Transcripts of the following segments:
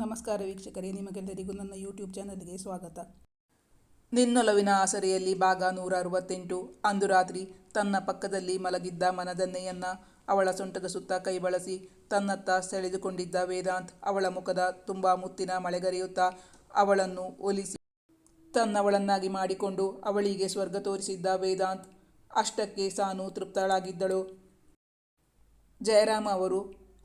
ನಮಸ್ಕಾರ ವೀಕ್ಷಕರೇ, ನಿಮಗೆಲ್ಲರಿಗೂ ನನ್ನ ಯೂಟ್ಯೂಬ್ ಚಾನಲ್ಗೆ ಸ್ವಾಗತ. ನಿನ್ನೊಲವಿನ ಆಸರೆಯಲ್ಲಿ ಭಾಗ ನೂರ ಅರವತ್ತೆಂಟು ಅಂದು ರಾತ್ರಿ ತನ್ನ ಪಕ್ಕದಲ್ಲಿ ಮಲಗಿದ್ದ ಮನದನ್ನೆಯನ್ನ ಅವಳ ಸೊಂಟದ ಸುತ್ತ ಕೈ ಬಳಸಿ ತನ್ನತ್ತ ಸೆಳೆದುಕೊಂಡಿದ್ದ ವೇದಾಂತ್ ಅವಳ ಮುಖದ ತುಂಬ ಮುತ್ತಿನ ಮಳೆಗರೆಯುತ್ತಾ ಅವಳನ್ನು ಒಲಿಸಿ ತನ್ನವಳನ್ನಾಗಿ ಮಾಡಿಕೊಂಡು ಅವಳಿಗೆ ಸ್ವರ್ಗ ತೋರಿಸಿದ್ದ ವೇದಾಂತ್ ಅಷ್ಟಕ್ಕೆ ಸಾನು ತೃಪ್ತಳಾಗಿದ್ದಳು. ಜಯರಾಮ ಅವರು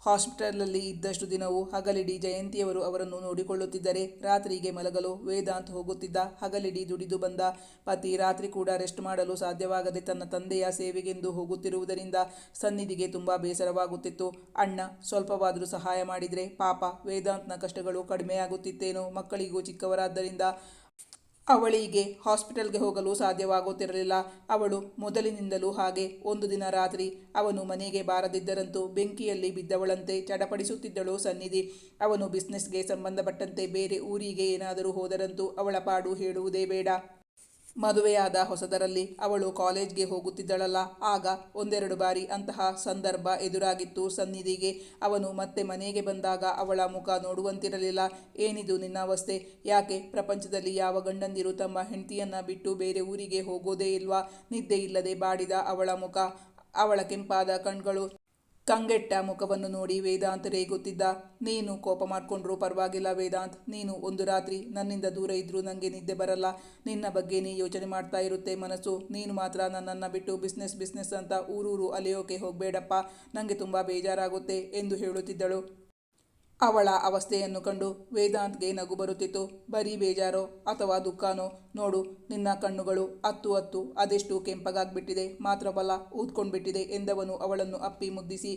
ಹಾಸ್ಪಿಟಲಲ್ಲಿ ಇದ್ದಷ್ಟು ದಿನವೂ ಹಗಲಿಡಿ ಜಯಂತಿಯವರು ಅವರನ್ನು ನೋಡಿಕೊಳ್ಳುತ್ತಿದ್ದರೆ ರಾತ್ರಿಗೆ ಮಲಗಲು ವೇದಾಂತ್ ಹೋಗುತ್ತಿದ್ದ. ಹಗಲಿಡಿ ದುಡಿದು ಬಂದ ಪತಿ ರಾತ್ರಿ ಕೂಡ ರೆಸ್ಟ್ ಮಾಡಲು ಸಾಧ್ಯವಾಗದೆ ತನ್ನ ತಂದೆಯ ಸೇವೆಗೆಂದು ಹೋಗುತ್ತಿರುವುದರಿಂದ ಸನ್ನಿಧಿಗೆ ತುಂಬ ಬೇಸರವಾಗುತ್ತಿತ್ತು. ಅಣ್ಣ ಸ್ವಲ್ಪವಾದರೂ ಸಹಾಯ ಮಾಡಿದರೆ ಪಾಪ ವೇದಾಂತ್ನ ಕಷ್ಟಗಳು ಕಡಿಮೆಯಾಗುತ್ತಿತ್ತೇನೋ ಮಕ್ಕಳಿಗೂ ಚಿಕ್ಕವರಾದ್ದರಿಂದ ಅವಳಿಗೆ ಹಾಸ್ಪಿಟಲ್ಗೆ ಹೋಗಲು ಸಾಧ್ಯವಾಗುತ್ತಿರಲಿಲ್ಲ. ಅವಳು ಮೊದಲಿನಿಂದಲೂ ಹಾಗೆ. ಒಂದು ದಿನ ರಾತ್ರಿ ಅವನು ಮನೆಗೆ ಬಾರದಿದ್ದರಂತೂ ಬೆಂಕಿಯಲ್ಲಿ ಬಿದ್ದವಳಂತೆ ಚಡಪಡಿಸುತ್ತಿದ್ದಳು ಸನ್ನಿಧಿ. ಅವನು ಬಿಸ್ನೆಸ್ಗೆ ಸಂಬಂಧಪಟ್ಟಂತೆ ಬೇರೆ ಊರಿಗೆ ಏನಾದರೂ ಹೋದರಂತೂ ಅವಳ ಪಾಡು ಹೇಳುವುದೇ ಬೇಡ. ಮದುವೆಯಾದ ಹೊಸದರಲ್ಲಿ ಅವಳು ಕಾಲೇಜ್ಗೆ ಹೋಗುತ್ತಿದ್ದಳಲ್ಲ. ಆಗ ಒಂದೆರಡು ಬಾರಿ ಅಂತಹ ಸಂದರ್ಭ ಎದುರಾಗಿತ್ತು. ಸನ್ನಿಧಿಗೆ ಅವನು ಮತ್ತೆ ಮನೆಗೆ ಬಂದಾಗ ಅವಳ ಮುಖ ನೋಡುವಂತಿರಲಿಲ್ಲ. ಏನಿದು ನಿನ್ನ ಅವಸ್ಥೆ? ಯಾಕೆ? ಪ್ರಪಂಚದಲ್ಲಿ ಯಾವ ಗಂಡಂದಿರು ತಮ್ಮ ಹೆಂಡತಿಯನ್ನು ಬಿಟ್ಟು ಬೇರೆ ಊರಿಗೆ ಹೋಗೋದೇ ಇಲ್ವಾ? ನಿದ್ದೆ ಇಲ್ಲದೆ ಬಾಡಿದ ಅವಳ ಮುಖ, ಅವಳ ಕೆಂಪಾದ ಕಣ್ಗಳು ಕಂಗೆಟ್ಟ ಮುಖವನ್ನು ನೋಡಿ ವೇದಾಂತ್ ರೇಗುತ್ತಿದ್ದ, ನೀನು ಕೋಪ ಮಾಡಿಕೊಂಡ್ರೂ ಪರವಾಗಿಲ್ಲ ವೇದಾಂತ್, ನೀನು ಒಂದು ರಾತ್ರಿ ನನ್ನಿಂದ ದೂರ ಇದ್ದರೂ ನನಗೆ ನಿದ್ದೆ ಬರಲ್ಲ, ನಿನ್ನ ಬಗ್ಗೆ ನೀ ಯೋಚನೆ ಮಾಡ್ತಾ ಇರುತ್ತೆ ಮನಸ್ಸು, ನೀನು ಮಾತ್ರ ನನ್ನನ್ನು ಬಿಟ್ಟು ಬಿಸ್ನೆಸ್ ಬಿಸ್ನೆಸ್ ಅಂತ ಊರೂರು ಅಲೆಯೋಕೆ ಹೋಗಬೇಡಪ್ಪ ನನಗೆ ತುಂಬ ಬೇಜಾರಾಗುತ್ತೆ ಎಂದು ಹೇಳುತ್ತಿದ್ದಳು. ಅವಳ ಅವಸ್ಥೆಯನ್ನು ಕಂಡು ವೇದಾಂತ್ಗೆ ನಗು ಬರುತ್ತಿತ್ತು. ಬರೀ ಬೇಜಾರೋ ಅಥವಾ ದುಃಖನೋ? ನೋಡು, ನಿನ್ನ ಕಣ್ಣುಗಳು ಅತ್ತು ಅತ್ತು ಅದೆಷ್ಟು ಕೆಂಪಗಾಗ್ಬಿಟ್ಟಿದೆ. ಮಾತ್ರವಲ್ಲ, ಊದ್ಕೊಂಡ್ಬಿಟ್ಟಿದೆ ಎಂದವನು ಅವಳನ್ನು ಅಪ್ಪಿ ಮುದ್ದಿಸಿ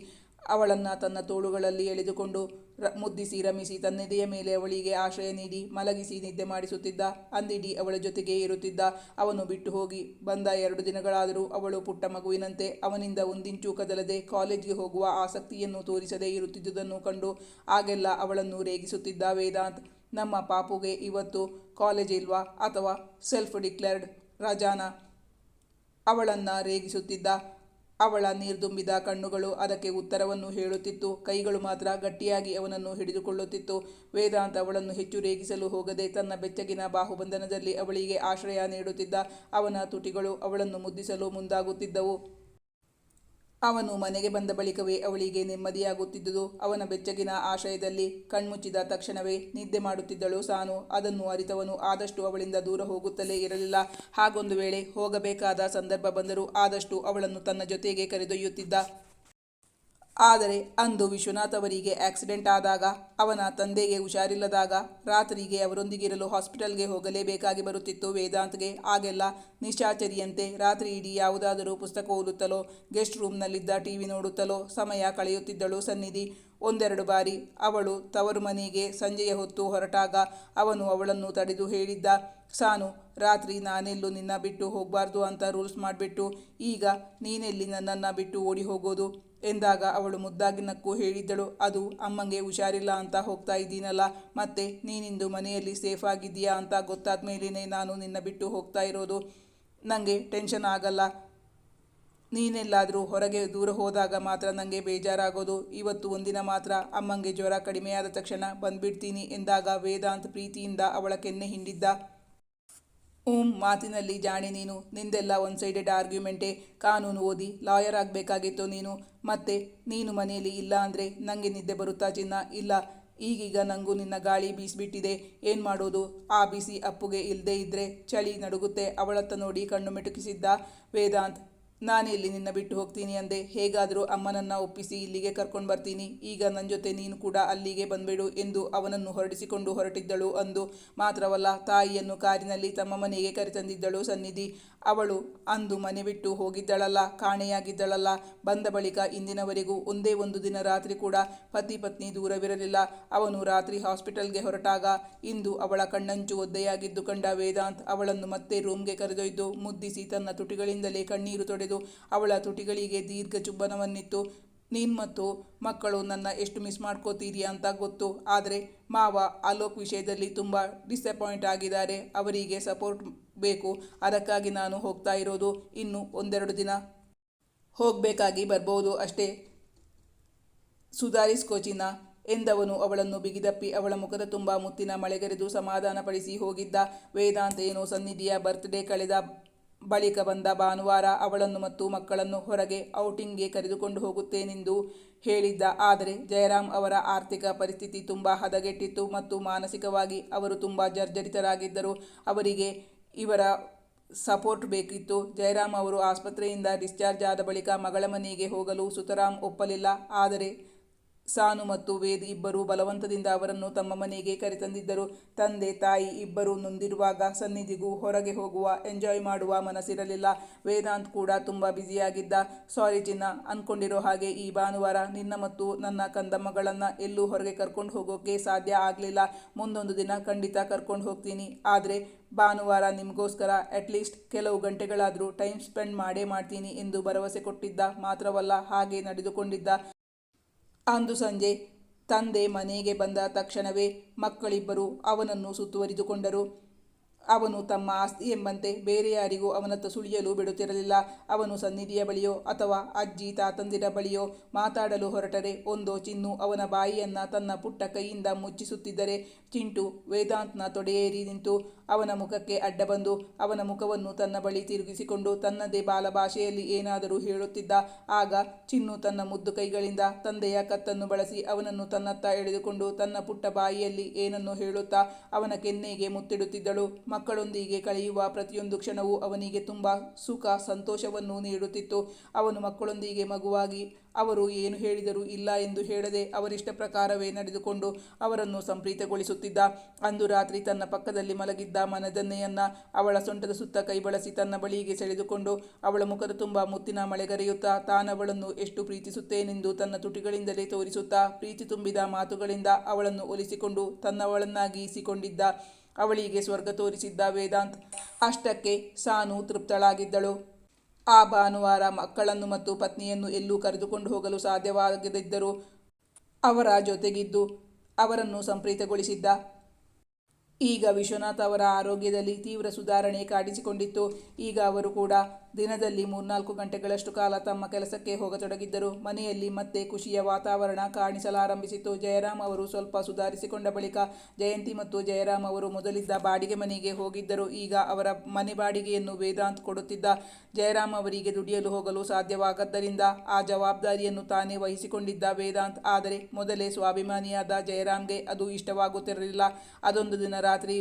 ಅವಳನ್ನು ತನ್ನ ತೋಳುಗಳಲ್ಲಿ ಎಳೆದುಕೊಂಡು ರ, ಮುದ್ದಿಸಿ ರಮಿಸಿ ತನ್ನೆದೆಯ ಮೇಲೆ ಅವಳಿಗೆ ಆಶ್ರಯ ನೀಡಿ ಮಲಗಿಸಿ ನಿದ್ದೆ ಮಾಡಿಸುತ್ತಿದ್ದ. ಅಂದಿಡಿ ಅವಳ ಜೊತೆಗೆ ಇರುತ್ತಿದ್ದ. ಅವನು ಬಿಟ್ಟು ಹೋಗಿ ಬಂದ ಎರಡು ದಿನಗಳಾದರೂ ಅವಳು ಪುಟ್ಟ ಮಗುವಿನಂತೆ ಅವನಿಂದ ಒಂದಿಂಚು ಕದಲದೆ ಕಾಲೇಜ್ಗೆ ಹೋಗುವ ಆಸಕ್ತಿಯನ್ನು ತೋರಿಸದೇ ಇರುತ್ತಿದ್ದುದನ್ನು ಕಂಡು ಆಗೆಲ್ಲ ಅವಳನ್ನು ರೇಗಿಸುತ್ತಿದ್ದ ವೇದಾಂತ್, ನಮ್ಮ ಪಾಪುಗೆ ಇವತ್ತು ಕಾಲೇಜ್ ಇಲ್ವಾ ಅಥವಾ ಸೆಲ್ಫ್ ಡಿಕ್ಲೇರ್ಡ್ ರಜಾನ? ಅವಳನ್ನು ರೇಗಿಸುತ್ತಿದ್ದ. ಅವಳ ನೀರ್ದುಂಬಿದ ಕಣ್ಣುಗಳು ಅದಕ್ಕೆ ಉತ್ತರವನ್ನು ಹೇಳುತ್ತಿತ್ತು. ಕೈಗಳು ಮಾತ್ರ ಗಟ್ಟಿಯಾಗಿ ಅವನನ್ನು ಹಿಡಿದುಕೊಳ್ಳುತ್ತಿತ್ತು. ವೇದಾಂತ ಅವಳನ್ನು ಹೆಚ್ಚು ರೇಗಿಸಲು ಹೋಗದೆ ತನ್ನ ಬೆಚ್ಚಗಿನ ಬಾಹುಬಂಧನದಲ್ಲಿ ಅವಳಿಗೆ ಆಶ್ರಯ ನೀಡುತ್ತಿದ್ದ ಅವನ ತುಟಿಗಳು ಅವಳನ್ನು ಮುದ್ದಿಸಲು ಮುಂದಾಗುತ್ತಿದ್ದವು. ಅವನು ಮನೆಗೆ ಬಂದ ಬಳಿಕವೇ ಅವಳಿಗೆ ನೆಮ್ಮದಿಯಾಗುತ್ತಿದ್ದುದು. ಅವನ ಬೆಚ್ಚಗಿನ ಆಶಯದಲ್ಲಿ ಕಣ್ಮುಚ್ಚಿದ ತಕ್ಷಣವೇ ನಿದ್ದೆ ಮಾಡುತ್ತಿದ್ದಳು ಸಾನು. ಅದನ್ನು ಅರಿತವನು ಆದಷ್ಟು ಅವಳಿಂದ ದೂರ ಹೋಗುತ್ತಲೇ ಇರಲಿಲ್ಲ. ಹಾಗೊಂದು ವೇಳೆ ಹೋಗಬೇಕಾದ ಸಂದರ್ಭ ಬಂದರೂ ಆದಷ್ಟು ಅವಳನ್ನು ತನ್ನ ಜೊತೆಗೆ ಕರೆದೊಯ್ಯುತ್ತಿದ್ದ. ಆದರೆ ಅಂದು ವಿಶ್ವನಾಥ್ ಅವರಿಗೆ ಆಕ್ಸಿಡೆಂಟ್ ಆದಾಗ, ಅವನ ತಂದೆಗೆ ಹುಷಾರಿಲ್ಲದಾಗ ರಾತ್ರಿಗೆ ಅವರೊಂದಿಗಿರಲು ಹಾಸ್ಪಿಟಲ್ಗೆ ಹೋಗಲೇಬೇಕಾಗಿ ಬರುತ್ತಿತ್ತು ವೇದಾಂತ್ಗೆ. ಆಗೆಲ್ಲ ನಿಶಾಚರಿಯಂತೆ ರಾತ್ರಿ ಇಡೀ ಯಾವುದಾದರೂ ಪುಸ್ತಕ ಓದುತ್ತಲೋ, ಗೆಸ್ಟ್ ರೂಮ್ನಲ್ಲಿದ್ದ ಟಿ ವಿ ನೋಡುತ್ತಲೋ ಸಮಯ ಕಳೆಯುತ್ತಿದ್ದಳು ಸನ್ನಿಧಿ. ಒಂದೆರಡು ಬಾರಿ ಅವಳು ತವರು ಮನೆಗೆ ಸಂಜೆಯ ಹೊತ್ತು ಹೊರಟಾಗ ಅವನು ಅವಳನ್ನು ತಡೆದು ಹೇಳಿದ್ದ, ಸಾನು, ರಾತ್ರಿ ನಾನೆಲ್ಲೂ ನಿನ್ನ ಬಿಟ್ಟು ಹೋಗಬಾರ್ದು ಅಂತ ರೂಲ್ಸ್ ಮಾಡಿಬಿಟ್ಟು, ಈಗ ನೀನೆಲ್ಲಿ ನನ್ನನ್ನು ಬಿಟ್ಟು ಓಡಿ ಹೋಗೋದು? ಎಂದಾಗ ಅವಳು ಮುದ್ದಾಗಿ ನಕ್ಕು ಹೇಳಿದ್ದಳು, ಅದು ಅಮ್ಮಂಗೆ ಹುಷಾರಿಲ್ಲ ಅಂತ ಹೋಗ್ತಾ ಇದ್ದೀನಲ್ಲ, ಮತ್ತೆ ನೀನಿಂದು ಮನೆಯಲ್ಲಿ ಸೇಫ್ ಆಗಿದ್ದೀಯಾ ಅಂತ ಗೊತ್ತಾದ ಮೇಲೇ ನಾನು ನಿನ್ನ ಬಿಟ್ಟು ಹೋಗ್ತಾ ಇರೋದು. ನನಗೆ ಟೆನ್ಷನ್ ಆಗಲ್ಲ. ನೀನೆಲ್ಲಾದರೂ ಹೊರಗೆ ದೂರ ಹೋದಾಗ ಮಾತ್ರ ನನಗೆ ಬೇಜಾರಾಗೋದು. ಇವತ್ತು ಒಂದಿನ ಮಾತ್ರ ಅಮ್ಮಂಗೆ ಜ್ವರ ಕಡಿಮೆಯಾದ ತಕ್ಷಣ ಬಂದ್ಬಿಡ್ತೀನಿ ಎಂದಾಗ ವೇದಾಂತ್ ಪ್ರೀತಿಯಿಂದ ಅವಳ ಕೆನ್ನೆ ಹಿಂಡಿದ್ದ. ಹ್ಞೂ ಮಾತಿನಲ್ಲಿ ಜಾಣಿ ನೀನು. ನಿಂದೆಲ್ಲ ಒನ್ ಸೈಡೆಡ್ ಆರ್ಗ್ಯುಮೆಂಟೇ ಕಾನೂನು ಓದಿ ಲಾಯರ್ ಆಗಬೇಕಾಗಿತ್ತು ನೀನು. ಮತ್ತೆ, ನೀನು ಮನೆಯಲ್ಲಿ ಇಲ್ಲ ಅಂದರೆ ನನಗೆ ನಿದ್ದೆ ಬರುತ್ತಾ ಚಿನ್ನ? ಇಲ್ಲ, ಈಗೀಗ ನನಗೂ ನಿನ್ನ ಗಾಳಿ ಬೀಸಿಬಿಟ್ಟಿದೆ. ಏನು ಮಾಡೋದು? ಆ ಬಿಸಿ ಅಪ್ಪುಗೆ ಇಲ್ಲದೇ ಇದ್ದರೆ ಚಳಿ ನಡುಗುತ್ತೆ. ಅವಳತ್ತ ನೋಡಿ ಕಣ್ಣು ಮಿಟುಕಿಸಿದ್ದ ವೇದಾಂತ್. ನಾನು ಇಲ್ಲಿ ನಿನ್ನ ಬಿಟ್ಟು ಹೋಗ್ತೀನಿ ಅಂದೆ. ಹೇಗಾದರೂ ಅಮ್ಮನನ್ನು ಒಪ್ಪಿಸಿ ಇಲ್ಲಿಗೆ ಕರ್ಕೊಂಡು ಬರ್ತೀನಿ. ಈಗ ನನ್ನ ಜೊತೆ ನೀನು ಕೂಡ ಅಲ್ಲಿಗೆ ಬಂದ್ಬಿಡು ಎಂದು ಅವನನ್ನು ಹೊರಡಿಸಿಕೊಂಡು ಹೊರಟಿದ್ದಳು ಅಂದು ಮಾತ್ರವಲ್ಲ ತಾಯಿಯನ್ನು ಕಾರಿನಲ್ಲಿ ತಮ್ಮ ಮನೆಗೆ ಕರೆತಂದಿದ್ದಳು ಸನ್ನಿಧಿ. ಅವಳು ಅಂದು ಮನೆ ಬಿಟ್ಟು ಹೋಗಿದ್ದಳಲ್ಲ, ಕಾಣೆಯಾಗಿದ್ದಳಲ್ಲ. ಬಂದ ಬಳಿಕ ಇಂದಿನವರೆಗೂ ಒಂದೇ ಒಂದು ದಿನ ರಾತ್ರಿ ಕೂಡ ಪತಿ ಪತ್ನಿ ದೂರವಿರಲಿಲ್ಲ. ಅವನು ರಾತ್ರಿ ಹಾಸ್ಪಿಟಲ್ಗೆ ಹೊರಟಾಗ ಇಂದು ಅವಳ ಕಣ್ಣಂಚು ಒದ್ದೆಯಾಗಿದ್ದು ಕಂಡ ವೇದಾಂತ್ ಅವಳನ್ನು ಮತ್ತೆ ರೂಮ್ಗೆ ಕರೆದೊಯ್ದು ಮುದ್ದಿಸಿ ತನ್ನ ತುಟಿಗಳಿಂದಲೇ ಕಣ್ಣೀರು ತೊಡೆದು ಅವಳ ತುಟಿಗಳಿಗೆ ದೀರ್ಘ ಚುಂಬನವನ್ನಿತ್ತು. ನೀನು ಮತ್ತು ಮಕ್ಕಳು ನನ್ನ ಎಷ್ಟು ಮಿಸ್ ಮಾಡ್ಕೋತೀರಿ ಅಂತ ಗೊತ್ತು. ಆದರೆ ಮಾವ ಅಲೋಕ್ ವಿಷಯದಲ್ಲಿ ತುಂಬ ಡಿಸಪಾಯಿಂಟ್ ಆಗಿದ್ದಾರೆ. ಅವರಿಗೆ ಸಪೋರ್ಟ್ ಬೇಕು. ಅದಕ್ಕಾಗಿ ನಾನು ಹೋಗ್ತಾ ಇರೋದು ಇನ್ನು ಒಂದೆರಡು ದಿನ ಹೋಗಬೇಕಾಗಿ ಬರ್ಬೋದು ಅಷ್ಟೇ. ಸುಧಾರಿಸ್ ಕೋಚಿನ ಎಂದವನು ಅವಳನ್ನು ಬಿಗಿದಪ್ಪಿ ಅವಳ ಮುಖದ ತುಂಬ ಮುತ್ತಿನ ಮಳೆಗರೆದು ಸಮಾಧಾನಪಡಿಸಿ ಹೋಗಿದ್ದ ವೇದಾಂತ ಏನೋ ಸನ್ನಿಧಿಯ ಬರ್ತ್ಡೇ ಕಳೆದ ಬಳಿಕ ಬಂದ ಭಾನುವಾರ ಅವಳನ್ನು ಮತ್ತು ಮಕ್ಕಳನ್ನು ಹೊರಗೆ ಔಟಿಂಗ್ಗೆ ಕರೆದುಕೊಂಡು ಹೋಗುತ್ತೇನೆಂದು ಹೇಳಿದ್ದ. ಆದರೆ ಜಯರಾಮ್ ಅವರ ಆರ್ಥಿಕ ಪರಿಸ್ಥಿತಿ ತುಂಬ ಹದಗೆಟ್ಟಿತ್ತು ಮತ್ತು ಮಾನಸಿಕವಾಗಿ ಅವರು ತುಂಬ ಜರ್ಜರಿತರಾಗಿದ್ದರು. ಅವರಿಗೆ ಇವರ ಸಪೋರ್ಟ್ ಬೇಕಿತ್ತು. ಜಯರಾಮ್ ಅವರು ಆಸ್ಪತ್ರೆಯಿಂದ ಡಿಸ್ಚಾರ್ಜ್ ಆದ ಬಳಿಕ ಮಗಳ ಮನೆಗೆ ಹೋಗಲು ಸುತರಾಮ್ ಒಪ್ಪಲಿಲ್ಲ. ಆದರೆ ಸಾನು ಮತ್ತು ವೇದ್ ಇಬ್ಬರೂ ಬಲವಂತದಿಂದ ಅವರನ್ನು ತಮ್ಮ ಮನೆಗೆ ಕರೆತಂದಿದ್ದರು. ತಂದೆ, ತಾಯಿ ಇಬ್ಬರು ನೊಂದಿರುವಾಗ ಸನ್ನಿಧಿಗೂ ಹೊರಗೆ ಹೋಗುವ, ಎಂಜಾಯ್ ಮಾಡುವ ಮನಸ್ಸಿರಲಿಲ್ಲ. ವೇದಾಂತ್ ಕೂಡ ತುಂಬ ಬ್ಯುಸಿಯಾಗಿದ್ದ. ಸಾರಿ ಚಿನ್ನ, ಅನ್ಕೊಂಡಿರೋ ಹಾಗೆ ಈ ಭಾನುವಾರ ನಿನ್ನ ಮತ್ತು ನನ್ನ ಕಂದಮ್ಮಗಳನ್ನು ಎಲ್ಲೂ ಹೊರಗೆ ಕರ್ಕೊಂಡು ಹೋಗೋಕೆ ಸಾಧ್ಯ ಆಗಲಿಲ್ಲ. ಮುಂದೊಂದು ದಿನ ಖಂಡಿತ ಕರ್ಕೊಂಡು ಹೋಗ್ತೀನಿ. ಆದರೆ ಭಾನುವಾರ ನಿಮಗೋಸ್ಕರ ಅಟ್ಲೀಸ್ಟ್ ಕೆಲವು ಗಂಟೆಗಳಾದರೂ ಟೈಮ್ ಸ್ಪೆಂಡ್ ಮಾಡೇ ಮಾಡ್ತೀನಿ ಎಂದು ಭರವಸೆ ಕೊಟ್ಟಿದ್ದ ಮಾತ್ರವಲ್ಲ, ಹಾಗೆ ನಡೆದುಕೊಂಡಿದ್ದ. ಅಂದು ಸಂಜೆ ತಂದೆ ಮನೆಗೆ ಬಂದ ತಕ್ಷಣವೇ ಮಕ್ಕಳಿಬ್ಬರು ಅವನನ್ನು ಸುತ್ತುವರಿದುಕೊಂಡರು. ಅವನು ತಮ್ಮ ಆಸ್ತಿ ಎಂಬಂತೆ ಬೇರೆ ಯಾರಿಗೂ ಅವನತ್ತ ಸುಳಿಯಲು ಬಿಡುತ್ತಿರಲಿಲ್ಲ. ಅವನು ಸನ್ನಿಧಿಯ ಬಳಿಯೋ ಅಥವಾ ಅಜ್ಜಿ ತಾತಂದಿರ ಬಳಿಯೋ ಮಾತಾಡಲು ಹೊರಟರೆ. ಒಂದೋ ಚಿನ್ನು ಅವನ ಬಾಯಿಯನ್ನು ತನ್ನ ಪುಟ್ಟ ಕೈಯಿಂದ ಮುಚ್ಚಿಸುತ್ತಿದ್ದರೆ ಚಿಂಟು ವೇದಾಂತ್ನ ತೊಡೆಯೇರಿ ನಿಂತು ಅವನ ಮುಖಕ್ಕೆ ಅಡ್ಡ ಬಂದು ಅವನ ಮುಖವನ್ನು ತನ್ನ ಬಳಿ ತಿರುಗಿಸಿಕೊಂಡು ತನ್ನದೇ ಬಾಲಭಾಷೆಯಲ್ಲಿ ಏನಾದರೂ ಹೇಳುತ್ತಿದ್ದ ಆಗ ಚಿನ್ನು ತನ್ನ ಮುದ್ದು ಕೈಗಳಿಂದ ತಂದೆಯ ಕತ್ತನ್ನು ಬಳಸಿ ಅವನನ್ನು ತನ್ನತ್ತ ಎಳೆದುಕೊಂಡು ತನ್ನ ಪುಟ್ಟ ಬಾಯಿಯಲ್ಲಿ ಏನನ್ನು ಹೇಳುತ್ತಾ ಅವನ ಕೆನ್ನೆಗೆ ಮುತ್ತಿಡುತ್ತಿದ್ದಳು. ಮಕ್ಕಳೊಂದಿಗೆ ಕಳೆಯುವ ಪ್ರತಿಯೊಂದು ಕ್ಷಣವೂ ಅವನಿಗೆ ತುಂಬ ಸುಖ, ಸಂತೋಷವನ್ನು ನೀಡುತ್ತಿತ್ತು. ಅವನು ಮಕ್ಕಳೊಂದಿಗೆ ಮಗುವಾಗಿ, ಅವರು ಏನು ಹೇಳಿದರೂ ಇಲ್ಲ ಎಂದು ಹೇಳದೆ ಅವರಿಷ್ಟ ಪ್ರಕಾರವೇ ನಡೆದುಕೊಂಡು ಅವರನ್ನು ಸಂಪ್ರೀತಗೊಳಿಸುತ್ತಿದ್ದ. ಅಂದು ರಾತ್ರಿ ತನ್ನ ಪಕ್ಕದಲ್ಲಿ ಮಲಗಿದ್ದ ಮನದನ್ನೆಯನ್ನ ಅವಳ ಸೊಂಟದ ಸುತ್ತ ಕೈ ಬಳಸಿ ತನ್ನ ಬಳಿಗೆ ಸೆಳೆದುಕೊಂಡು ಅವಳ ಮುಖದ ತುಂಬ ಮುತ್ತಿನ ಮಳೆಗರೆಯುತ್ತಾ ತಾನವಳನ್ನು ಎಷ್ಟು ಪ್ರೀತಿಸುತ್ತೇನೆಂದು ತನ್ನ ತುಟಿಗಳಿಂದಲೇ ತೋರಿಸುತ್ತಾ ಪ್ರೀತಿ ತುಂಬಿದ ಮಾತುಗಳಿಂದ ಅವಳನ್ನು ಒಲಿಸಿಕೊಂಡು ತನ್ನವಳನ್ನಾಗಿಸಿಕೊಂಡಿದ್ದ. ಅವಳಿಗೆ ಸ್ವರ್ಗ ತೋರಿಸಿದ್ದ ವೇದಾಂತ್ ಅಷ್ಟಕ್ಕೆ ಸಾನು ತೃಪ್ತಳಾಗಿದ್ದಳು. ಆ ಭಾನುವಾರ ಮಕ್ಕಳನ್ನು ಮತ್ತು ಪತ್ನಿಯನ್ನು ಎಲ್ಲೂ ಕರೆದುಕೊಂಡು ಹೋಗಲು ಸಾಧ್ಯವಾಗದಿದ್ದರೂ ಅವರ ಜೊತೆಗಿದ್ದು ಅವರನ್ನು ಸಂಪ್ರೀತಗೊಳಿಸಿದ್ದ. ಈಗ ವಿಶ್ವನಾಥ್ ಅವರ ಆರೋಗ್ಯದಲ್ಲಿ ತೀವ್ರ ಸುಧಾರಣೆ ಕಾಣಿಸಿಕೊಂಡಿತ್ತು. ಈಗ ಅವರು ಕೂಡ ದಿನದಲ್ಲಿ ಮೂರ್ನಾಲ್ಕು ಗಂಟೆಗಳಷ್ಟು ಕಾಲ ತಮ್ಮ ಕೆಲಸಕ್ಕೆ ಹೋಗತೊಡಗಿದ್ದರು. ಮನೆಯಲ್ಲಿ ಮತ್ತೆ ಖುಷಿಯ ವಾತಾವರಣ ಕಾಣಿಸಲಾರಂಭಿಸಿತು ಜಯರಾಮ್ ಅವರು ಸ್ವಲ್ಪ ಸುಧಾರಿಸಿಕೊಂಡ ಬಳಿಕ ಜಯಂತಿ ಮತ್ತು ಜಯರಾಮ್ ಅವರು ಮೊದಲಿದ್ದ ಬಾಡಿಗೆ ಮನೆಗೆ ಹೋಗಿದ್ದರು. ಈಗ ಅವರ ಮನೆ ಬಾಡಿಗೆಯನ್ನು ವೇದಾಂತ್ ಕೊಡುತ್ತಿದ್ದ. ಜಯರಾಮ್ ಅವರಿಗೆ ದುಡಿಯಲು ಹೋಗಲು ಸಾಧ್ಯವಾಗದ್ದರಿಂದ ಆ ಜವಾಬ್ದಾರಿಯನ್ನು ತಾನೇ ವಹಿಸಿಕೊಂಡಿದ್ದ ವೇದಾಂತ್. ಆದರೆ ಮೊದಲೇ ಸ್ವಾಭಿಮಾನಿಯಾದ ಜಯರಾಮ್ಗೆ ಅದು ಇಷ್ಟವಾಗುತ್ತಿರಲಿಲ್ಲ. ಅದೊಂದು ದಿನ ರಾತ್ರಿ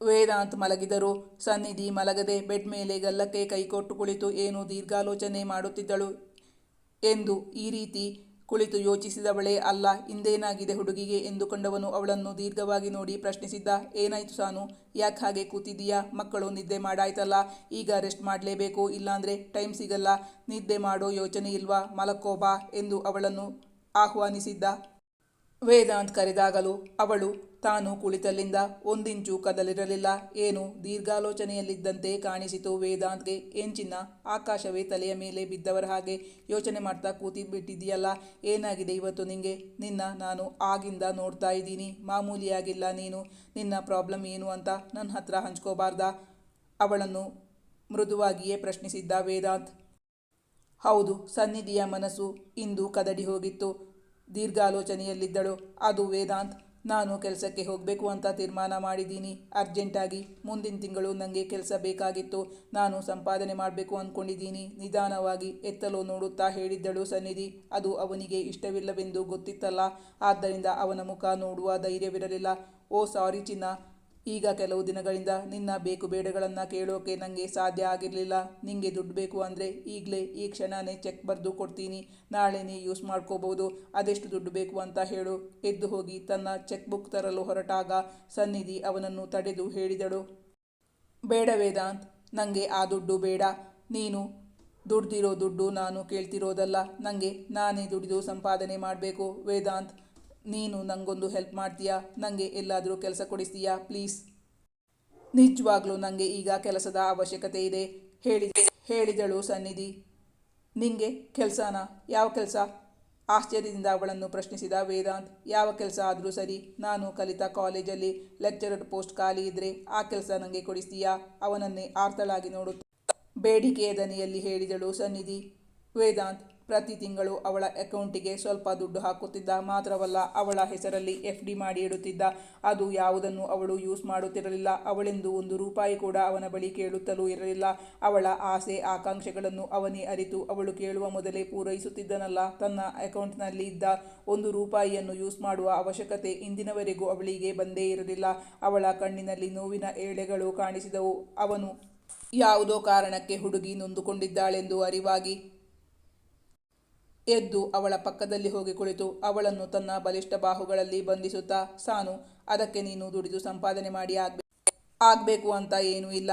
ವೇದಾಂತ್ ಮಲಗಿದರು. ಸನ್ನಿಧಿ ಮಲಗದೆ ಬೆಡ್ ಮೇಲೆ ಗಲ್ಲಕ್ಕೆ ಕೈಕೊಟ್ಟು ಕುಳಿತು ಏನು ದೀರ್ಘಾಲೋಚನೆ ಮಾಡುತ್ತಿದ್ದಳು ಎಂದು ಈ ರೀತಿ ಕುಳಿತು ಯೋಚಿಸಿದವಳೇ ಅಲ್ಲ. ಇಂದೇನಾಗಿದೆ ಹುಡುಗಿಗೆ ಎಂದು ಕಂಡವನು ಅವಳನ್ನು ದೀರ್ಘವಾಗಿ ನೋಡಿ ಪ್ರಶ್ನಿಸಿದ್ದ, ಏನಾಯ್ತು ಸಾನು, ಯಾಕೆ ಹಾಗೆ ಕೂತಿದ್ದೀಯಾ? ಮಕ್ಕಳು ನಿದ್ದೆ ಮಾಡಾಯ್ತಲ್ಲ, ಈಗ ರೆಸ್ಟ್ ಮಾಡಲೇಬೇಕು, ಇಲ್ಲಾಂದರೆ ಟೈಮ್ ಸಿಗಲ್ಲ, ನಿದ್ದೆ ಮಾಡೋ ಯೋಚನೆ ಇಲ್ವಾ? ಮಲಕ್ಕೋ ಬಾ ಎಂದು ಅವಳನ್ನು ಆಹ್ವಾನಿಸಿದ್ದ. ವೇದಾಂತ್ ಕರೆದಾಗಲು ಅವಳು ತಾನು ಕುಳಿತಲ್ಲಿಂದ ಒಂದಿಂಚು ಕದಲಿರಲಿಲ್ಲ. ಏನು ದೀರ್ಘಾಲೋಚನೆಯಲ್ಲಿದ್ದಂತೆ ಕಾಣಿಸಿತು ವೇದಾಂತ್ಗೆ. ಏನ್ ಆಕಾಶವೇ ತಲೆಯ ಮೇಲೆ ಬಿದ್ದವರ ಹಾಗೆ ಯೋಚನೆ ಮಾಡ್ತಾ ಕೂತಿಬಿಟ್ಟಿದೆಯಲ್ಲ ಏನಾಗಿದೆ ಇವತ್ತು ನಿಂಗೆ? ನಿನ್ನ ನಾನು ಆಗಿಂದ ನೋಡ್ತಾ ಇದ್ದೀನಿ. ಮಾಮೂಲಿಯಾಗಿಲ್ಲ ನೀನು. ನಿನ್ನ ಪ್ರಾಬ್ಲಮ್ ಏನು ಅಂತ ನನ್ನ ಹತ್ರ ಹಂಚ್ಕೋಬಾರ್ದ? ಅವಳನ್ನು ಮೃದುವಾಗಿಯೇ ಪ್ರಶ್ನಿಸಿದ್ದ ವೇದಾಂತ್. ಹೌದು, ಸನ್ನಿಧಿಯ ಮನಸ್ಸು ಇಂದು ಕದಡಿ ಹೋಗಿತ್ತು. ದೀರ್ಘಾಲೋಚನೆಯಲ್ಲಿದ್ದಳು. ಅದು ವೇದಾಂತ್ ನಾನು ಕೆಲಸಕ್ಕೆ ಹೋಗಬೇಕು ಅಂತ ತೀರ್ಮಾನ ಮಾಡಿದ್ದೀನಿ. ಅರ್ಜೆಂಟಾಗಿ ಮುಂದಿನ ತಿಂಗಳು ನನಗೆ ಕೆಲಸ ಬೇಕಾಗಿತ್ತು. ನಾನು ಸಂಪಾದನೆ ಮಾಡಬೇಕು ಅಂದ್ಕೊಂಡಿದ್ದೀನಿ ನಿಧಾನವಾಗಿ ಎತ್ತಲು ನೋಡುತ್ತಾ ಹೇಳಿದ್ದಳು ಸನ್ನಿಧಿ. ಅದು ಅವನಿಗೆ ಇಷ್ಟವಿಲ್ಲವೆಂದು ಗೊತ್ತಿತ್ತಲ್ಲ. ಆದ್ದರಿಂದ ಅವನ ಮುಖ ನೋಡುವ ಧೈರ್ಯವಿರಲಿಲ್ಲ. ಓ ಸಾರಿ ಚಿನ್ನ. ಈಗ ಕೆಲವು ದಿನಗಳಿಂದ ನಿನ್ನ ಬೇಕು ಬೇಡಗಳನ್ನು ಕೇಳೋಕೆ ನನಗೆ ಸಾಧ್ಯ ಆಗಿರಲಿಲ್ಲ. ನಿಂಗೆ ದುಡ್ಡು ಬೇಕು ಅಂದರೆ ಈಗಲೇ ಈ ಕ್ಷಣನೇ ಚೆಕ್ ಬರೆದು ಕೊಡ್ತೀನಿ. ನಾಳೆನೇ ಯೂಸ್ ಮಾಡ್ಕೋಬೋದು. ಅದೆಷ್ಟು ದುಡ್ಡು ಬೇಕು ಅಂತ ಹೇಳು. ಎದ್ದು ಹೋಗಿ ತನ್ನ ಚೆಕ್ ಬುಕ್ ತರಲು ಹೊರಟಾಗ ಸನ್ನಿಧಿ ಅವನನ್ನು ತಡೆದು ಹೇಳಿದಳು. ಬೇಡ ವೇದಾಂತ್ ನನಗೆ ಆ ದುಡ್ಡು ಬೇಡ. ನೀನು ದುಡ್ದಿರೋ ದುಡ್ಡು ನಾನು ಕೇಳ್ತಿರೋದಲ್ಲ. ನನಗೆ ನಾನೇ ದುಡಿದು ಸಂಪಾದನೆ ಮಾಡಬೇಕು. ವೇದಾಂತ್ ನೀನು ನನಗೊಂದು ಹೆಲ್ಪ್ ಮಾಡ್ತೀಯಾ? ನನಗೆ ಎಲ್ಲಾದರೂ ಕೆಲಸ ಕೊಡಿಸ್ತೀಯಾ? ಪ್ಲೀಸ್ ನಿಜವಾಗ್ಲೂ ನನಗೆ ಈಗ ಕೆಲಸದ ಅವಶ್ಯಕತೆ ಇದೆ. ಹೇಳಿ, ಹೇಳಿದಳು ಸನ್ನಿಧಿ. ನಿಂಗೆ ಕೆಲಸನ? ಯಾವ ಕೆಲಸ? ಆಶ್ಚರ್ಯದಿಂದ ಅವಳನ್ನು ಪ್ರಶ್ನಿಸಿದ ವೇದಾಂತ್. ಯಾವ ಕೆಲಸ ಆದರೂ ಸರಿ, ನಾನು ಕಲಿತ ಕಾಲೇಜಲ್ಲಿ ಲೆಕ್ಚರರ್ ಪೋಸ್ಟ್ ಖಾಲಿ ಇದ್ದರೆ ಆ ಕೆಲಸ ನನಗೆ ಕೊಡಿಸ್ತೀಯಾ? ಅವನನ್ನೇ ಆರ್ತಳಾಗಿ ನೋಡುತ್ತ. ಬೇಡಿಕೆಯ ದನಿಯಲ್ಲಿ ಹೇಳಿದಳು ಸನ್ನಿಧಿ. ವೇದಾಂತ್ ಪ್ರತಿ ತಿಂಗಳು ಅವಳ ಅಕೌಂಟಿಗೆ ಸ್ವಲ್ಪ ದುಡ್ಡು ಹಾಕುತ್ತಿದ್ದ ಮಾತ್ರವಲ್ಲ ಅವಳ ಹೆಸರಲ್ಲಿ ಎಫ್ ಡಿ ಮಾಡಿ ಇಡುತ್ತಿದ್ದ. ಅದು ಯಾವುದನ್ನು ಅವಳು ಯೂಸ್ ಮಾಡುತ್ತಿರಲಿಲ್ಲ. ಅವಳೆಂದು ಒಂದು ರೂಪಾಯಿ ಕೂಡ ಅವನ ಬಳಿ ಕೇಳುತ್ತಲೂ ಇರಲಿಲ್ಲ. ಅವಳ ಆಸೆ, ಆಕಾಂಕ್ಷೆಗಳನ್ನು ಅವನೇ ಅರಿತು ಅವಳು ಕೇಳುವ ಮೊದಲೇ ಪೂರೈಸುತ್ತಿದ್ದನಲ್ಲ. ತನ್ನ ಅಕೌಂಟ್ನಲ್ಲಿ ಇದ್ದ ಒಂದು ರೂಪಾಯಿಯನ್ನು ಯೂಸ್ ಮಾಡುವ ಅವಶ್ಯಕತೆ ಇಂದಿನವರೆಗೂ ಅವಳಿಗೆ ಬಂದೇ ಇರಲಿಲ್ಲ. ಅವಳ ಕಣ್ಣಿನಲ್ಲಿ ನೋವಿನ ಏಳೆಗಳು ಕಾಣಿಸಿದವು. ಅವನು ಯಾವುದೋ ಕಾರಣಕ್ಕೆ ಹುಡುಗಿ ನೊಂದುಕೊಂಡಿದ್ದಾಳೆಂದು ಅರಿವಾಗಿ ಎದ್ದು ಅವಳ ಪಕ್ಕದಲ್ಲಿ ಹೋಗಿ ಕುಳಿತು ಅವಳನ್ನು ತನ್ನ ಬಲಿಷ್ಠ ಬಾಹುಗಳಲ್ಲಿ ಬಂಧಿಸುತ್ತಾ, ಸಾನು, ಅದಕ್ಕೆ ನೀನು ದುಡಿದು ಸಂಪಾದನೆ ಮಾಡಿ ಆಗ್ಬೇಕು. ಆಗಬೇಕು ಅಂತ ಏನೂ ಇಲ್ಲ.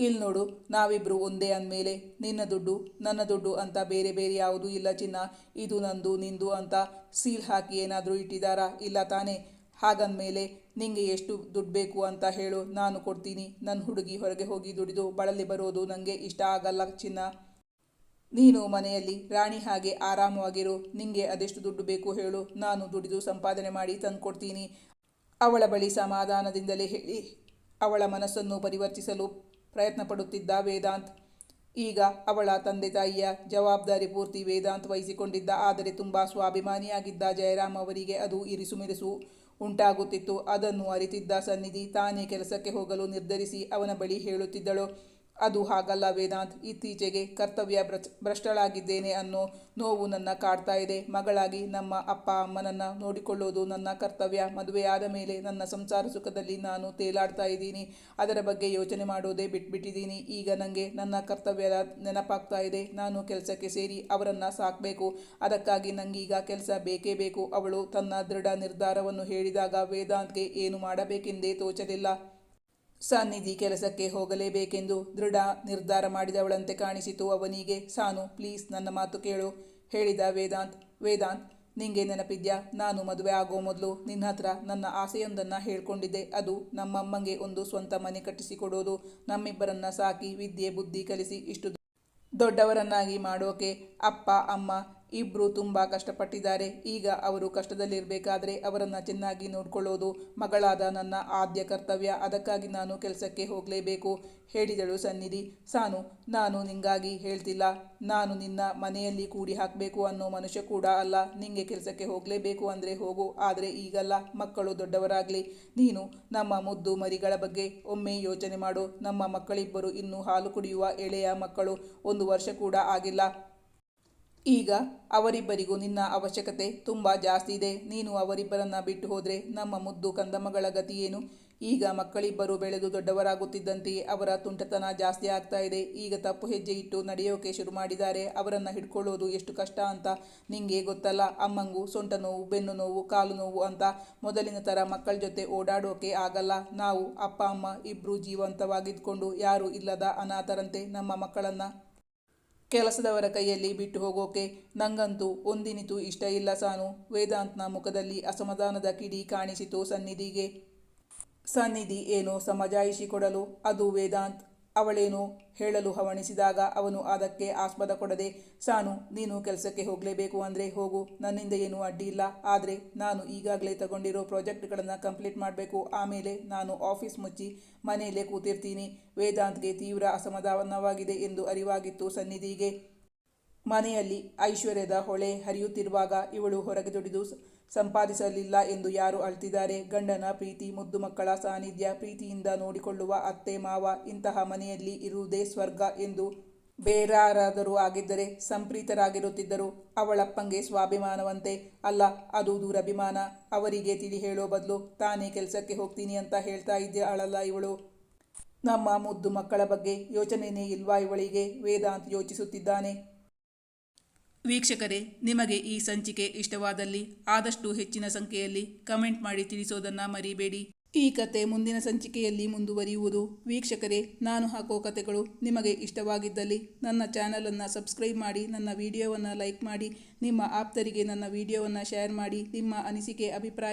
ಇಲ್ಲಿ ನೋಡು, ನಾವಿಬ್ರು ಒಂದೇ ಅಂದಮೇಲೆ. ನಿನ್ನ ದುಡ್ಡು, ನನ್ನ ದುಡ್ಡು ಅಂತ ಬೇರೆ ಬೇರೆ ಯಾವುದೂ ಇಲ್ಲ ಚಿನ್ನ. ಇದು ನಂದು, ನಿಂದು ಅಂತ ಸೀಲ್ ಹಾಕಿ ಏನಾದರೂ ಇಟ್ಟಿದ್ದಾರಾ ಇಲ್ಲ ತಾನೇ. ಹಾಗಂದಮೇಲೆ, ನಿಂಗೆ ಎಷ್ಟು ದುಡ್ಡು ಬೇಕು ಅಂತ ಹೇಳು. ನಾನು ಕೊಡ್ತೀನಿ. ನನ್ನ ಹುಡುಗಿ ಹೊರಗೆ ಹೋಗಿ ದುಡಿದು, ಬಳಲಿ ಬರೋದು ನನಗೆ ಇಷ್ಟ ಆಗಲ್ಲ ಚಿನ್ನ. ನೀನು ಮನೆಯಲ್ಲಿ ರಾಣಿ ಹಾಗೆ ಆರಾಮವಾಗಿರು. ನಿಂಗೆ ಅದೆಷ್ಟು ದುಡ್ಡು ಬೇಕು ಹೇಳು. ನಾನು ದುಡಿದು ಸಂಪಾದನೆ ಮಾಡಿ ತಂದುಕೊಡ್ತೀನಿ. ಅವಳ ಬಳಿ ಸಮಾಧಾನದಿಂದಲೇ ಹೇಳಿ. ಅವಳ ಮನಸ್ಸನ್ನು ಪರಿವರ್ತಿಸಲು ಪ್ರಯತ್ನ ಪಡುತ್ತಿದ್ದ ವೇದಾಂತ್. ಈಗ ಅವಳ ತಂದೆ ತಾಯಿಯ ಜವಾಬ್ದಾರಿ ಪೂರ್ತಿ ವೇದಾಂತ್ ವಹಿಸಿಕೊಂಡಿದ್ದ. ಆದರೆ ತುಂಬ ಸ್ವಾಭಿಮಾನಿಯಾಗಿದ್ದ ಜಯರಾಮ್ ಅವರಿಗೆ ಅದು ಇರಿಸುಮಿರಿಸು ಉಂಟಾಗುತ್ತಿತ್ತು. ಅದನ್ನು ಅರಿತಿದ್ದ ಸನ್ನಿಧಿ ತಾನೇ ಕೆಲಸಕ್ಕೆ ಹೋಗಲು ನಿರ್ಧರಿಸಿ ಅವನ ಬಳಿ ಹೇಳುತ್ತಿದ್ದಳು. ಅದು ಹಾಗಲ್ಲ ವೇದಾಂತ್, ಇತ್ತೀಚೆಗೆ ಕರ್ತವ್ಯ ಭ್ರಷ್ಟಳಾಗಿದ್ದೇನೆ ಅನ್ನೋ ನೋವು ನನ್ನ ಕಾಡ್ತಾ ಇದೆ. ಮಗಳಾಗಿ ನಮ್ಮ ಅಪ್ಪ ಅಮ್ಮನನ್ನು ನೋಡಿಕೊಳ್ಳೋದು ನನ್ನ ಕರ್ತವ್ಯ. ಮದುವೆಯಾದ ಮೇಲೆ ನನ್ನ ಸಂಸಾರ ಸುಖದಲ್ಲಿ ನಾನು ತೇಲಾಡ್ತಾ ಇದ್ದೀನಿ. ಅದರ ಬಗ್ಗೆ ಯೋಚನೆ ಮಾಡೋದೇ ಬಿಟ್ಬಿಟ್ಟಿದ್ದೀನಿ. ಈಗ ನನಗೆ ನನ್ನ ಕರ್ತವ್ಯದ ನೆನಪಾಗ್ತಾ ಇದೆ. ನಾನು ಕೆಲಸಕ್ಕೆ ಸೇರಿ ಅವರನ್ನು ಸಾಕಬೇಕು. ಅದಕ್ಕಾಗಿ ನನಗೀಗ ಕೆಲಸ ಬೇಕೇ ಬೇಕು. ಅವಳು ತನ್ನ ದೃಢ ನಿರ್ಧಾರವನ್ನು ಹೇಳಿದಾಗ ವೇದಾಂತ್ಗೆ ಏನು ಮಾಡಬೇಕೆಂದೇ ತೋಚಲಿಲ್ಲ. ಸನ್ನಿಧಿ ಕೆಲಸಕ್ಕೆ ಹೋಗಲೇಬೇಕೆಂದು ದೃಢ ನಿರ್ಧಾರ ಮಾಡಿದವಳಂತೆ ಕಾಣಿಸಿತು. ಅವನಿಗೆ, ಸಾನು, ಪ್ಲೀಸ್ ನನ್ನ ಮಾತು ಕೇಳು, ಹೇಳಿದ ವೇದಾಂತ್. ವೇದಾಂತ್, ನಿಂಗೆ ನೆನಪಿದ್ಯಾ? ನಾನು ಮದುವೆ ಆಗೋ ಮೊದಲು ನಿನ್ನ ಹತ್ರ ನನ್ನ ಆಸೆಯೊಂದನ್ನು ಹೇಳ್ಕೊಂಡಿದ್ದೆ. ಅದು ನಮ್ಮಮ್ಮಂಗೆ ಒಂದು ಸ್ವಂತ ಮನೆ ಕಟ್ಟಿಸಿಕೊಡೋದು. ನಮ್ಮಿಬ್ಬರನ್ನ ಸಾಕಿ ವಿದ್ಯೆ, ಬುದ್ಧಿ ಕಲಿಸಿ ಇಷ್ಟು ದೊಡ್ಡವರನ್ನಾಗಿ ಮಾಡೋಕೆ ಅಪ್ಪ, ಅಮ್ಮ ಇಬ್ಬರು ತುಂಬ ಕಷ್ಟಪಟ್ಟಿದ್ದಾರೆ. ಈಗ ಅವರು ಕಷ್ಟದಲ್ಲಿರಬೇಕಾದ್ರೆ ಅವರನ್ನು ಚೆನ್ನಾಗಿ ನೋಡ್ಕೊಳ್ಳೋದು ಮಗಳಾದ ನನ್ನ ಆದ್ಯ ಕರ್ತವ್ಯ. ಅದಕ್ಕಾಗಿ ನಾನು ಕೆಲಸಕ್ಕೆ ಹೋಗಲೇಬೇಕು. ಹೇಳಿದಳು ಸನ್ನಿಧಿ. ಸಾನು, ನಾನು ನಿಂಗಾಗಿ ಹೇಳ್ತಿಲ್ಲ. ನಾನು ನಿನ್ನ ಮನೆಯಲ್ಲಿ ಕೂಡಿ ಹಾಕಬೇಕು ಅನ್ನೋ ಮನುಷ್ಯ ಕೂಡ ಅಲ್ಲ. ನಿಂಗೆ ಕೆಲಸಕ್ಕೆ ಹೋಗಲೇಬೇಕು ಅಂದರೆ ಹೋಗು. ಆದರೆ ಈಗಲ್ಲ, ಮಕ್ಕಳು ದೊಡ್ಡವರಾಗಲಿ. ನೀನು ನಮ್ಮ ಮುದ್ದು ಮರಿಗಳ ಬಗ್ಗೆ ಒಮ್ಮೆ ಯೋಚನೆ ಮಾಡು. ನಮ್ಮ ಮಕ್ಕಳಿಬ್ಬರು ಇನ್ನೂ ಹಾಲು ಕುಡಿಯುವ ಎಳೆಯ ಮಕ್ಕಳು. ಒಂದು ವರ್ಷ ಕೂಡ ಆಗಿಲ್ಲ. ಈಗ ಅವರಿಬ್ಬರಿಗೂ ನಿನ್ನ ಅವಶ್ಯಕತೆ ತುಂಬ ಜಾಸ್ತಿ ಇದೆ. ನೀನು ಅವರಿಬ್ಬರನ್ನ ಬಿಟ್ಟು ಹೋದರೆ ನಮ್ಮ ಮುದ್ದು ಕಂದಮ್ಮಗಳ ಗತಿಯೇನು ಈಗ ಮಕ್ಕಳಿಬ್ಬರು ಬೆಳೆದು ದೊಡ್ಡವರಾಗುತ್ತಿದ್ದಂತೆಯೇ ಅವರ ತುಂಟತನ ಜಾಸ್ತಿ ಆಗ್ತಾ ಇದೆ. ಈಗ ತಪ್ಪು ಹೆಜ್ಜೆ ಇಟ್ಟು ನಡೆಯೋಕೆ ಶುರು ಮಾಡಿದ್ದಾರೆ. ಅವರನ್ನು ಹಿಡ್ಕೊಳ್ಳೋದು ಎಷ್ಟು ಕಷ್ಟ ಅಂತ ನಿಂಗೆ ಗೊತ್ತಲ್ಲ. ಅಮ್ಮಂಗು ಸೊಂಟ ನೋವು, ಬೆನ್ನು ನೋವು, ಕಾಲು ನೋವು ಅಂತ ಮೊದಲಿನ ಥರ ಮಕ್ಕಳ ಜೊತೆ ಓಡಾಡೋಕೆ ಆಗಲ್ಲ. ನಾವು ಅಪ್ಪ, ಅಮ್ಮ ಇಬ್ಬರು ಜೀವಂತವಾಗಿದ್ದುಕೊಂಡು ಯಾರೂ ಇಲ್ಲದ ಅನಾಥರಂತೆ ನಮ್ಮ ಮಕ್ಕಳನ್ನು ಕೆಲಸದವರ ಕೈಯಲ್ಲಿ ಬಿಟ್ಟು ಹೋಗೋಕೆ ನಂಗಂತೂ ಒಂದಿನಿತು ಇಷ್ಟ ಇಲ್ಲ ಸಾನು. ವೇದಾಂತ್ನ ಮುಖದಲ್ಲಿ ಅಸಮಾಧಾನದ ಕಿಡಿ ಕಾಣಿಸಿತು ಸನ್ನಿಧಿಗೆ. ಸನ್ನಿಧಿ ಏನೋ ಸಮಜಾಯಿಸಿಕೊಡಲು ಅದು ವೇದಾಂತ್. ಅವಳೇನೋ ಹೇಳಲು ಹವಣಿಸಿದಾಗ ಅವನು ಅದಕ್ಕೆ ಆಸ್ಪದ ಕೊಡದೆ, ಸಾನು, ನೀನು ಕೆಲಸಕ್ಕೆ ಹೋಗಲೇಬೇಕು ಅಂದರೆ ಹೋಗು, ನನ್ನಿಂದ ಏನೂ ಅಡ್ಡಿ ಇಲ್ಲ. ಆದರೆ ನಾನು ಈಗಾಗಲೇ ತಗೊಂಡಿರೋ ಪ್ರಾಜೆಕ್ಟ್ಗಳನ್ನು ಕಂಪ್ಲೀಟ್ ಮಾಡಬೇಕು. ಆಮೇಲೆ ನಾನು ಆಫೀಸ್ ಮುಚ್ಚಿ ಮನೆಯಲ್ಲೇ ಕೂತಿರ್ತೀನಿ. ವೇದಾಂತ್ಗೆ ತೀವ್ರ ಅಸಮಾಧಾನವಾಗಿದೆ ಎಂದು ಅರಿವಾಗಿತ್ತು ಸನ್ನಿಧಿಗೆ. ಮನೆಯಲ್ಲಿ ಐಶ್ವರ್ಯದ ಹೊಳೆ ಹರಿಯುತ್ತಿರುವಾಗ ಇವಳು ಹೊರಗೆ ದುಡಿದು ಸಂಪಾದಿಸಲಿಲ್ಲ ಎಂದು ಯಾರು ಅಳ್ತಿದ್ದಾರೆ? ಗಂಡನ ಪ್ರೀತಿ, ಮುದ್ದು ಮಕ್ಕಳ ಸಾನ್ನಿಧ್ಯ, ಪ್ರೀತಿಯಿಂದ ನೋಡಿಕೊಳ್ಳುವ ಅತ್ತೆ, ಮಾವ ಇಂತಹ ಮನೆಯಲ್ಲಿ ಇರುವುದೇ ಸ್ವರ್ಗ ಎಂದು ಬೇರಾರಾದರೂ ಆಗಿದ್ದರೆ ಸಂಪ್ರೀತರಾಗಿರುತ್ತಿದ್ದರು. ಅವಳಪ್ಪಂಗೆ ಸ್ವಾಭಿಮಾನವಂತೆ ಅಲ್ಲ, ಅದು ದುರಭಿಮಾನ. ಅವರಿಗೆ ತಿಳಿ ಹೇಳೋ ಬದಲು, ತಾನೇ ಕೆಲಸಕ್ಕೆ ಹೋಗ್ತೀನಿ ಅಂತ ಹೇಳ್ತಾ ಇದ್ದಾಳಲ್ಲ ಇವಳು? ನಮ್ಮ ಮುದ್ದು ಮಕ್ಕಳ ಬಗ್ಗೆ ಯೋಚನೆಯೇ ಇಲ್ವಾ ಇವಳಿಗೆ? ವೇದಾಂತ್ ಯೋಚಿಸುತ್ತಿದ್ದಾನೆ. ವೀಕ್ಷಕರೇ, ನಿಮಗೆ ಈ ಸಂಚಿಕೆ ಇಷ್ಟವಾದಲ್ಲಿ ಆದಷ್ಟು ಹೆಚ್ಚಿನ ಸಂಖ್ಯೆಯಲ್ಲಿ ಕಮೆಂಟ್ ಮಾಡಿ ತಿಳಿಸೋದನ್ನು ಮರಿಬೇಡಿ. ಈ ಕತೆ ಮುಂದಿನ ಸಂಚಿಕೆಯಲ್ಲಿ ಮುಂದುವರಿಯುವುದು. ವೀಕ್ಷಕರೇ, ನಾನು ಹಾಕೋ ಕತೆಗಳು ನಿಮಗೆ ಇಷ್ಟವಾಗಿದ್ದಲ್ಲಿ ನನ್ನ ಚಾನಲನ್ನು ಸಬ್ಸ್ಕ್ರೈಬ್ ಮಾಡಿ, ನನ್ನ ವಿಡಿಯೋವನ್ನು ಲೈಕ್ ಮಾಡಿ, ನಿಮ್ಮ ಆಪ್ತರಿಗೆ ನನ್ನ ವಿಡಿಯೋವನ್ನು ಶೇರ್ ಮಾಡಿ, ನಿಮ್ಮ ಅನಿಸಿಕೆ, ಅಭಿಪ್ರಾಯ